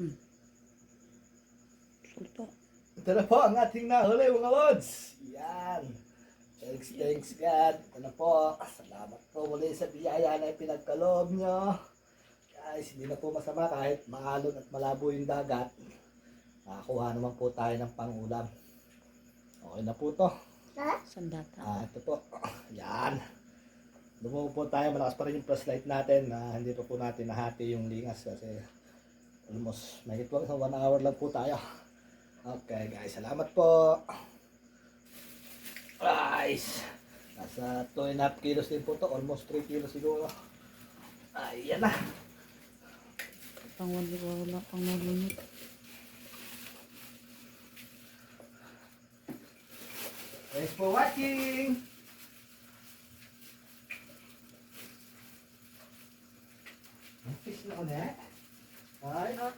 Hmm. Sulta. Ito na po ang ating nahuli mga lods. Yan. Thanks, thanks God. Ito na po. Salamat po muli sa biyaya na pinagkaloob nyo. Guys, hindi na po masama kahit maalon at malabo yung dagat. Makakuha naman po tayo ng pangulam. Okay na po to. Sandata. Ah, ito po. Yan. Lumuho po tayo. Malakas pa rin yung flashlight natin na hindi pa po natin nahati yung lingas kasi almost may ito sa one hour lang po tayo. Okay guys, salamat po. Guys, nasa 2 and a half kilos din po to. Almost 3 kilos siguro. Ayan na. Pang wala wala pang nalunod. Thanks for watching. Fish na ulit. 来。吧